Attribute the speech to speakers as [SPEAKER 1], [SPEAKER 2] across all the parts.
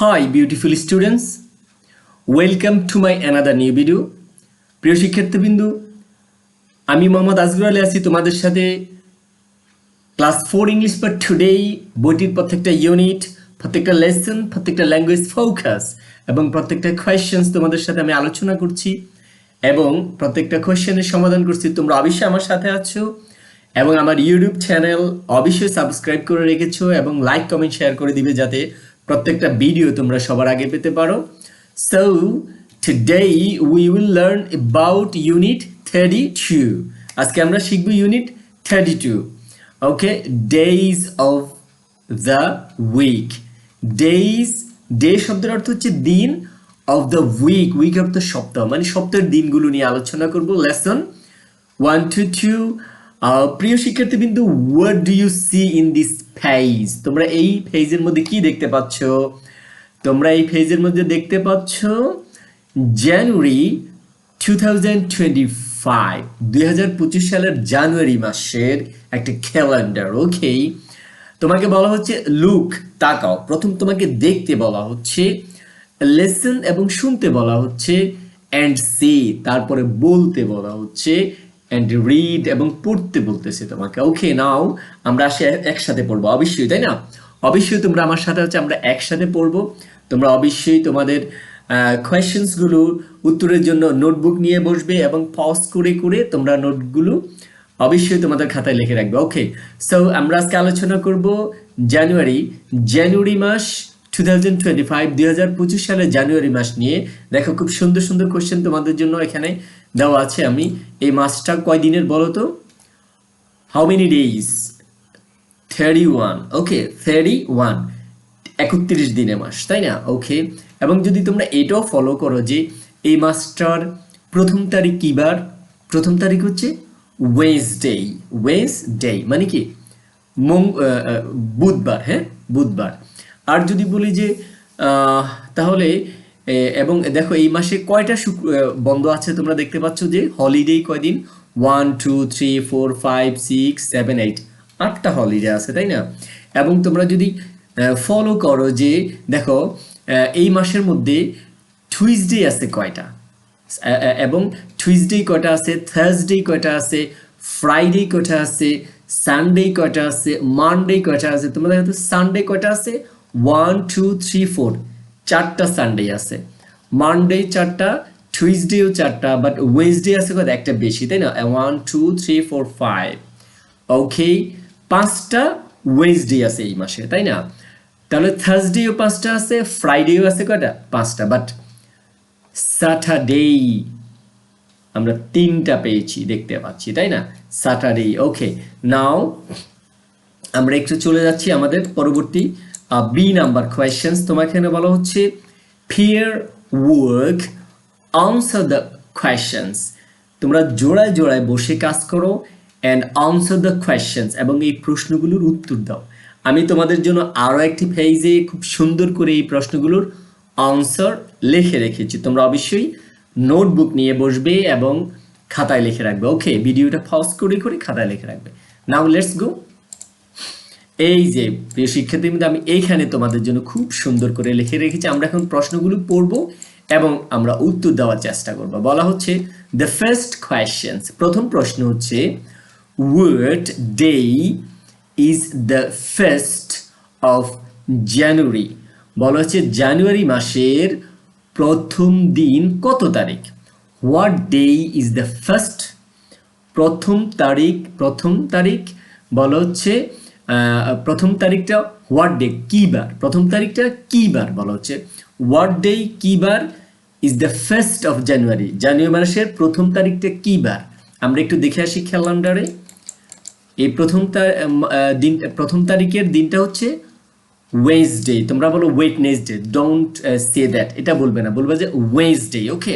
[SPEAKER 1] Hi, beautiful students. Welcome to my another new video. প্রিয় শিক্ষার্থীবৃন্দু আমি মোহাম্মদ আজগুর আলী আছি তোমাদের সাথে class four English but today বইটির প্রত্যেকটা ইউনিট প্রত্যেকটা লেসন প্রত্যেকটা ল্যাঙ্গুয়েজ ফোকাস এবং প্রত্যেকটা কোয়েশ্চেন্স তোমাদের সাথে আমি আলোচনা করছি এবং প্রত্যেকটা কোয়েশ্চেনের সমাধান করছি তোমরা অবশ্যই আমার সাথে আছো এবং আমার ইউটিউব চ্যানেল অবশ্যই সাবস্ক্রাইব করে রেখেছো এবং লাইক কমেন্ট শেয়ার করে দিবে যাতে প্রত্যেকটা ভিডিও তোমরা সবার আগে পেতে পারো। So today we will learn about unit thirty two আজকে আমরা শিখব unit thirty two okay days of the week days day শব্দের অর্থ হচ্ছে দিন। Of the week week of the সপ্তাহ। মানে সপ্তাহের দিনগুলো নিয়ে আলোচনা করব। লেসন ওয়ান টু টু প্রিয় শিক্ষার্থী শিক্ষার্থীবৃন্দু what do you see in this phase তোমরা এই ফেজের মধ্যে কি দেখতে পাচ্ছ? তোমরা এই ফেজের মধ্যে দেখতে পাচ্ছ জানুয়ারি টু থাউজেন্ড দুই হাজার পঁচিশ সালের জানুয়ারি মাসের একটা ক্যালেন্ডার ওকে তোমাকে বলা হচ্ছে লুক তাকাও। প্রথম তোমাকে দেখতে বলা হচ্ছে লেসন এবং শুনতে বলা হচ্ছে অ্যান্ড সি তারপরে বলতে বলা হচ্ছে অ্যান্ড রিড এবং পড়তে বলতেছে তোমাকে। ওকে নাও আমরা আসে একসাথে পড়ব। অবশ্যই, তাই না? অবশ্যই তোমরা আমার সাথে হচ্ছে আমরা একসাথে পড়ব। তোমরা অবশ্যই তোমাদের কোয়েশ্চেন্সগুলো উত্তরের জন্য নোটবুক নিয়ে বসবে এবং পজ করে করে তোমরা নোটগুলো অবশ্যই তোমাদের খাতায় লিখে রাখবে। ওকে সো আমরা আজকে আলোচনা করব জানুয়ারি জানুয়ারি মাস টু থাউজেন্ড টোয়েন্টি ফাইভ দুই হাজার পঁচিশ সালের জানুয়ারি মাস নিয়ে। দেখো, খুব সুন্দর সুন্দর কোশ্চেন তোমাদের জন্য এখানে দেওয়া আছে আমি এই মাসটা কয় দিনের বলো তো? How many days thirty one okay thirty one একত্রিশ দিনে মাস তাই না? ওকে এবং যদি তোমরা এটাও ফলো করো যে এই মাসটার প্রথম তারিখ কী বার? প্রথম তারিখ হচ্ছে ওয়েসডে ওয়েসডে মানে কি? মং আহ, আহ, বুধবার হ্যাঁ? বুধবার। আর যদি বলি যে তাহলে এবং দেখো এই মাসে কয়টা শুক্র বন্ধ আছে তোমরা দেখতে পাচ্ছ যে হলিডে কয়দিন? One two three four five six seven eight আটটা হলিডে আছে, তাই না? এবং তোমরা যদি ফলো করো যে, দেখো এই মাসের মধ্যে টুইসডে আছে কয়টা? এবং টুইসডে কয়টা আছে? থার্সডে কয়টা আছে? ফ্রাইডে কয়টা আছে? সানডে কয়টা আছে? মানডে কয়টা আছে? তোমরা দেখো সানডে কয়টা আছে? ওয়ান টু থ্রি ফোর চারটা সানডে আছে। মানডে চারটা টুইসডেও চারটা বাট ওয়েসডে আছে কত? একটা বেশি, তাই না? One two three four five okay পাঁচটা ওয়েসডে আছে এই মাসে, তাই না? তাহলে থার্সডেও পাঁচটা আছে ফ্রাইডেও আছে কয়টা? পাঁচটা বাট স্যাটারডে আমরা তিনটা পেয়েছি, দেখতে পাচ্ছি, তাই না? স্যাটারডে ওকে নাও আমরা একটু চলে যাচ্ছি আমাদের পরবর্তী বি নাম্বার কোয়েশ্চেন্স তোমার এখানে বলা হচ্ছে pair work answer the questions তোমরা জোড়ায় জোড়ায় বসে কাজ করো অ্যান্ড আনসার দ্য কোয়েশ্চেন্স এবং এই প্রশ্নগুলোর উত্তর দাও। আমি তোমাদের জন্য আরও একটি ফেজে খুব সুন্দর করে এই প্রশ্নগুলোর আনসার লিখে রেখেছি। তোমরা অবশ্যই নোটবুক নিয়ে বসবে এবং খাতায় লিখে রাখবে। ওকে ভিডিওটা পজ করে করে খাতায় লিখে রাখবে। নাও লেটস গো এই যে, প্রিয় শিক্ষার্থী আমি এইখানে তোমাদের জন্য খুব সুন্দর করে লিখে রেখেছি। আমরা এখন প্রশ্নগুলো পড়ব এবং আমরা উত্তর দেওয়ার চেষ্টা করব। বলা হচ্ছে দ্য ফার্স্ট কোয়েশ্চেন্স প্রথম প্রশ্ন হচ্ছে what day is the first of January বলা হচ্ছে জানুয়ারি মাসের প্রথম দিন কত তারিখ? What day is the first প্রথম তারিখ প্রথম তারিখ? বলা হচ্ছে প্রথম তারিখটা হোয়াট ডে কি বার প্রথম তারিখটা কি বার বলা হচ্ছে? হোয়াট ডে কি বার is the first of January জানুয়ারি মাসের প্রথম তারিখটা কি বার আমরা একটু দেখে আসি ক্যালেন্ডারে এই প্রথম দিন প্রথম তারিখের দিনটা হচ্ছে ওয়েসডে তোমরা বলো ওয়েটনেসডে ডোন্ট সে দ্যাট এটা বলবে না, বলবে যে ওয়েসডে ওকে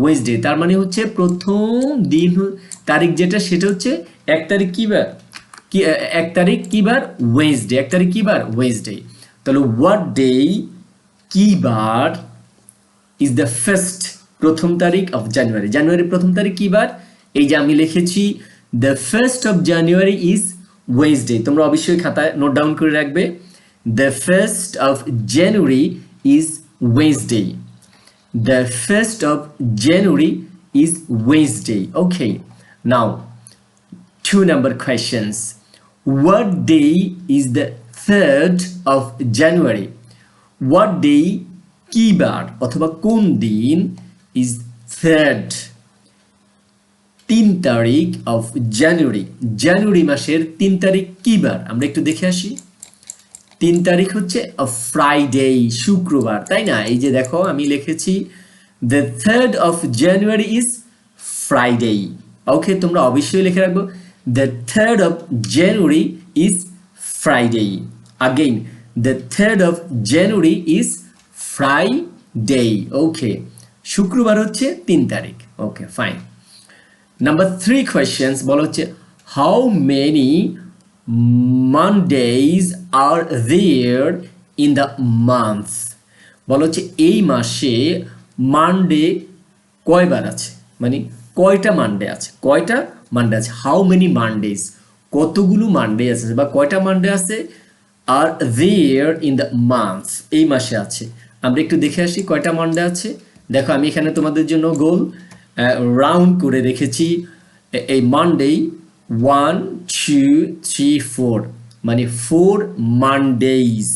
[SPEAKER 1] ওয়েসডে তার মানে হচ্ছে প্রথম দিন তারিখ যেটা, সেটা হচ্ছে এক তারিখ কি বার কি এক তারিখ কি বার? ওয়েসডে এক তারিখ কি বার? ওয়েসডে তাহলে হোয়াট ডে কি বার ইজ দ্য ফার্স্ট প্রথম তারিখ অফ জানুয়ারি জানুয়ারি প্রথম তারিখ কি বার? এই যে আমি লিখেছি the first of January is Wednesday তোমরা অবশ্যই খাতায় নোট ডাউন করে রাখবে the first of January is Wednesday. The 1st of January is Wednesday. Okay now two number questions. What day is the 3rd of January? What day, কি বার, অথবা কোন দিন is 3rd তিন তারিখ অফ জানুয়ারি জানুয়ারি মাসের তিন তারিখ কি বার? আমরা একটু দেখে আসি। তিন তারিখ হচ্ছে ফ্রাইডে শুক্রবার, তাই না? এই যে দেখো, আমি লিখেছি the third of January is Friday okay তোমরা অবশ্যই লিখে রাখব। The third of January is Friday again the third of January is Friday okay শুক্রবার হচ্ছে তিন তারিখ। Okay fine number three questions বলা হচ্ছে how many Mondays are there in the month বলা হচ্ছে, এই মাসে মানডে কয়বার আছে? মানে কয়টা মানডে আছে? কয়টা মানডে আছে হাউ মেনি মানডেজ কতগুলো মানডে আছে? বা কয়টা মানডে আছে? Are there in the month এই মাসে আছে। আমরা একটু দেখে আসি কয়টা মানডে আছে। দেখো, আমি এখানে তোমাদের জন্য গোল রাউন্ড করে রেখেছি। এই Monday one two three four মানে ফোর মানডেজ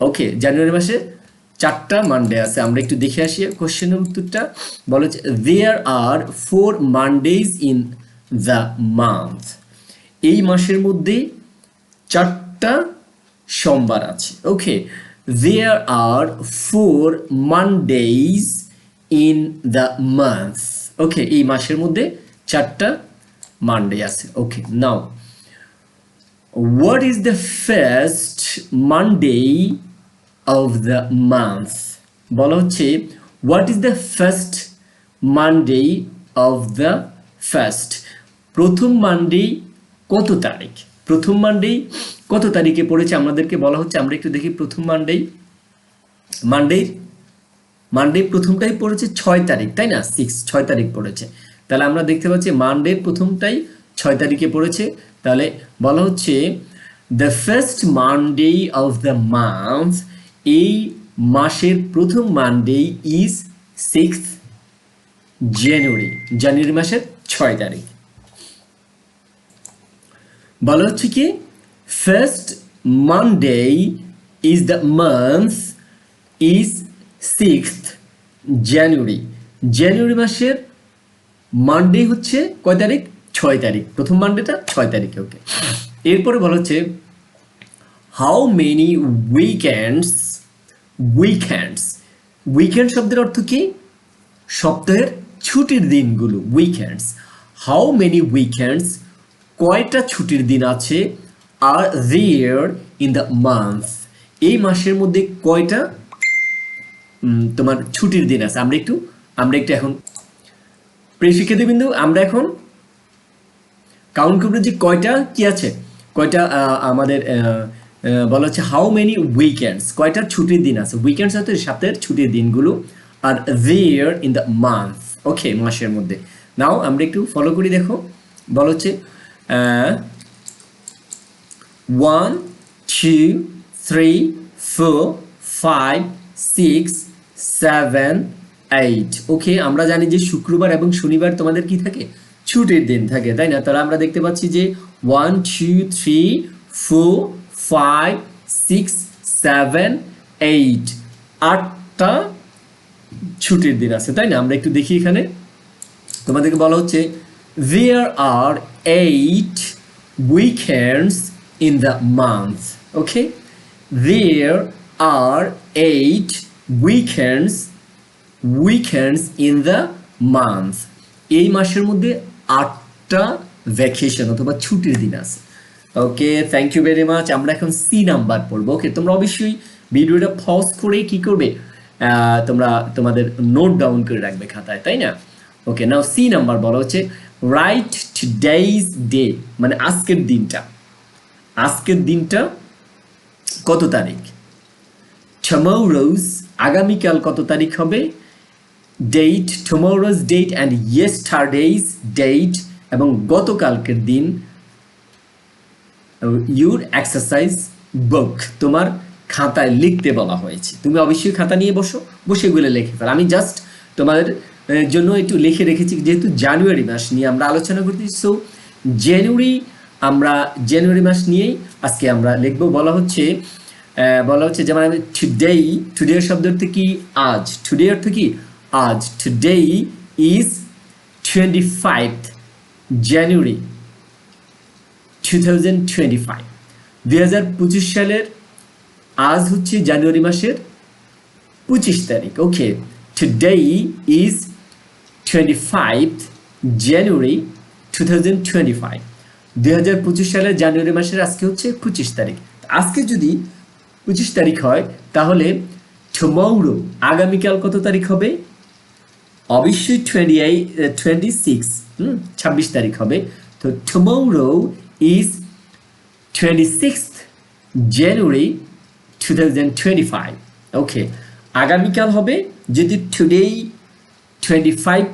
[SPEAKER 1] ওকে জানুয়ারি মাসে চারটা মানডে আছে। আমরা একটু দেখে আসি কোশ্চেনের উত্তরটা। বলা there are four Mondays in the month এই মাসের মধ্যে চারটা সোমবার আছে। Okay there are four Mondays in the month okay এই মাসের মধ্যে চারটা মানডে আছে। Okay now what is the first monday of the month? বলা হচ্ছে, what is the first monday of the first? প্রথম মানডে কত তারিখ? প্রথম মানডে কত তারিখে পড়েছে? আমাদেরকে বলা হচ্ছে, আমরা একটু দেখি প্রথম মানডে। মানডে মানডে প্রথমটাই পড়েছে ছয় তারিখ, তাই না? সিক্স ছয় তারিখ পড়েছে। তাহলে আমরা দেখতে পাচ্ছি মানডে প্রথমটাই ছয় তারিখে পড়েছে। তাহলে বলা হচ্ছে the first Monday of the month এই মাসের প্রথম মানডে ইজ সিক্স জানুয়ারি জানুয়ারি মাসের ছয় তারিখ। বলা হচ্ছে কি first Monday is the month is six January জানুয়ারি মাসের মানডে হচ্ছে কয় তারিখ? ছয় তারিখ। প্রথম মানডেটা ছয় তারিখে ওকে এরপরে বলা হচ্ছে how many weekends weekends weekend শব্দের অর্থ কি? সপ্তাহের ছুটির দিনগুলো উইকেন্ডস হাউ মেনি উইকেন্ডস কয়টা ছুটির দিন আছে are there in the month এই মাসের মধ্যে কয়টা তোমার ছুটির দিন আছে? আমরা একটু আমরা একটু এখন, প্রিয় শিক্ষার্থীবৃন্দু, আমরা এখন কাউন্ট করব যে কয়টা কি আছে? কয়টা আমাদের বলা হচ্ছে হাউ মেনি উইকেন্ডস কয়টা ছুটির দিন আছে? উইকেন্ডস হচ্ছে সপ্তাহের ছুটির দিনগুলো are there in the month okay মাসের মধ্যে। নাও আমরা একটু ফলো করি, দেখো। বলা হচ্ছে one two three four five six seven eight okay আমরা জানি যে শুক্রবার এবং শনিবার তোমাদের কি থাকে? ছুটির দিন থাকে, তাই না? তাহলে আমরা দেখতে পাচ্ছি যে one two three four five six seven eight আটটা ছুটির দিন আছে, তাই না? আমরা একটু দেখি এখানে। তোমাদেরকে বলা হচ্ছে there are eight weekends in the month okay there are eight weekends weekends in the month এই মাসের মধ্যে আটটা ভ্যাকেশন অথবা ছুটির দিন আছে। Okay thank you very much আমরা এখন সি নাম্বার পড়ব ওকে তোমরা অবশ্যই ভিডিওটা পজ করে কি করবে? তোমরা তোমাদের নোট ডাউন করে রাখবে খাতায়, তাই না? ওকে নাও সি নাম্বার বলা হচ্ছে রাইট টুডেইজ ডে মানে আজকের দিনটা। আজকের দিনটা কত তারিখ? Tomorrow's, আগামীকাল কত তারিখ হবে? Date tomorrow's date and yesterday's date এবং গতকালকের দিন। ইউর এক্সারসাইজ বুক তোমার খাতায় লিখতে বলা হয়েছে। তুমি অবশ্যই খাতা নিয়ে বসো, বসে এগুলো লিখে ফেল। আমি জাস্ট তোমাদের জন্য একটু লিখে রেখেছি, যেহেতু জানুয়ারি মাস নিয়ে আমরা আলোচনা করতেছি সো জানুয়ারি আমরা জানুয়ারি মাস নিয়েই আজকে আমরা লিখব। বলা হচ্ছে বলা হচ্ছে যেমন আমি টুডেই টুডে শব্দ অর্থ কি? আজ। টুডে অর্থ কি? আজ। Today is twenty five January two thousand twenty five দুই হাজার পঁচিশ সালের আজ হচ্ছে জানুয়ারি মাসের পঁচিশ তারিখ। Okay today is twenty five January two thousand twenty five দুই হাজার পঁচিশ সালের জানুয়ারি মাসের আজকে হচ্ছে পঁচিশ তারিখ। আজকে যদি পঁচিশ তারিখ হয়, তাহলে টুমৌরো আগামীকাল কত তারিখ হবে? অবশ্যই twenty eight twenty six hmm, ছাব্বিশ তারিখ হবে। তো tomorrow is twenty sixth January two thousand twenty five okay আগামীকাল হবে, যদি টুডেই টোয়েন্টি ফাইভ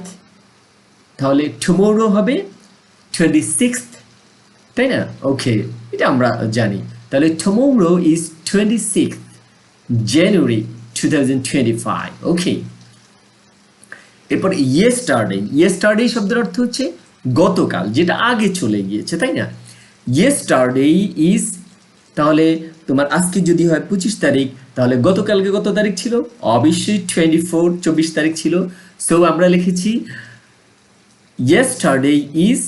[SPEAKER 1] তাহলে টুমোরো হবে টোয়েন্টি সিক্সথ তাই না? ওকে এটা আমরা জানি। তাহলে tomorrow is twenty six January two thousand twenty five okay এরপর ইয়েস্টারডে শব্দের অর্থ হচ্ছে গতকাল, যেটা আগে চলে গিয়েছে, তাই না? ইয়েস্টারডে ইজ তাহলে তোমার আজকে যদি হয় পঁচিশ তারিখ, তাহলে গতকালকে কত তারিখ ছিল? অবশ্যই টোয়েন্টি ফোর চব্বিশ তারিখ ছিল। সো আমরা লিখেছি ইয়েস্টারডে ইজ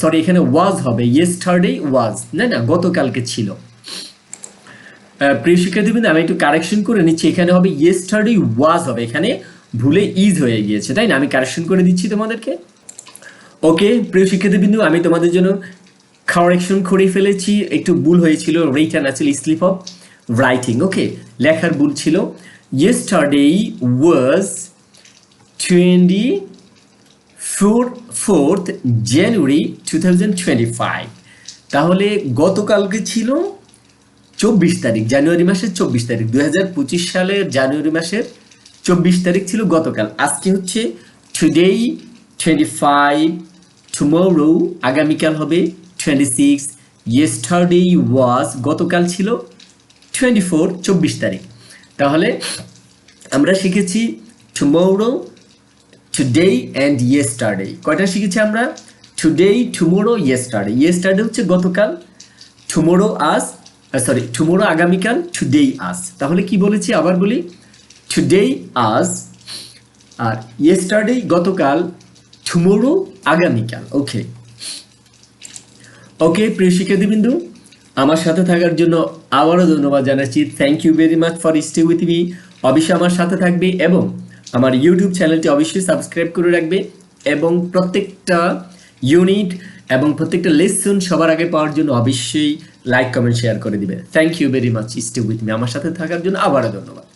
[SPEAKER 1] সরি এখানে ওয়াজ হবে। ইয়েস্টারডে ওয়াজ না না, গতকালকে ছিল। প্রিয় শিক্ষার্থীবৃন্দ, আমি একটু কারেকশন করে নিচ্ছি। এখানে হবে ইয়েস্টারডে ওয়াজ হবে। এখানে ভুলে ইজ হয়ে গিয়েছে, তাই না? আমি কারেকশন করে দিচ্ছি তোমাদেরকে। ওকে প্রিয় শিক্ষার্থীবৃন্দ, আমি তোমাদের জন্য কারেকশন করে ফেলেছি। একটু ভুল হয়েছিল রিটার্ন আছে স্লিপ অফ রাইটিং ওকে লেখার ভুল ছিল। January two thousand twenty five তাহলে গতকালকে ছিল চব্বিশ তারিখ, জানুয়ারি মাসের চব্বিশ তারিখ। দুই হাজার পঁচিশ সালের জানুয়ারি মাসের চব্বিশ তারিখ ছিল গতকাল। আজকে হচ্ছে টুডেই টোয়েন্টি ফাইভ টুমোরো আগামীকাল হবে টোয়েন্টি সিক্স ইয়েস্টারডে ওয়াজ গতকাল ছিল টোয়েন্টি ফোর চব্বিশ তারিখ। তাহলে আমরা শিখেছি টুমোরো টুডে অ্যান্ড ইয়েস্টারডে কয়টা শিখেছি আমরা? টুডে টুমোরো ইয়েস্টারডে ইয়েস্টারডে হচ্ছে গতকাল টুমোরো আজ সরি টুমোরো আগামীকাল টুডেই আজ তাহলে কি বলেছি? আবার বলি। টুডেই আজ আর ইয়েস্টারডে গতকাল টুমোরো আগামীকাল। ওকে ওকে প্রিয় শিক্ষার্থীবৃন্দু আমার সাথে থাকার জন্য আবারও ধন্যবাদ জানাচ্ছি। Thank you very much for stay with me অবশ্যই আমার সাথে থাকবে এবং আমার ইউটিউব চ্যানেলটি অবশ্যই সাবস্ক্রাইব করে রাখবে এবং প্রত্যেকটা ইউনিট এবং প্রত্যেকটা লেসন সবার আগে পাওয়ার জন্য অবশ্যই লাইক কমেন্ট শেয়ার করে দিবে। Thank you very much stay with me আমার সাথে থাকার জন্য আবারও ধন্যবাদ।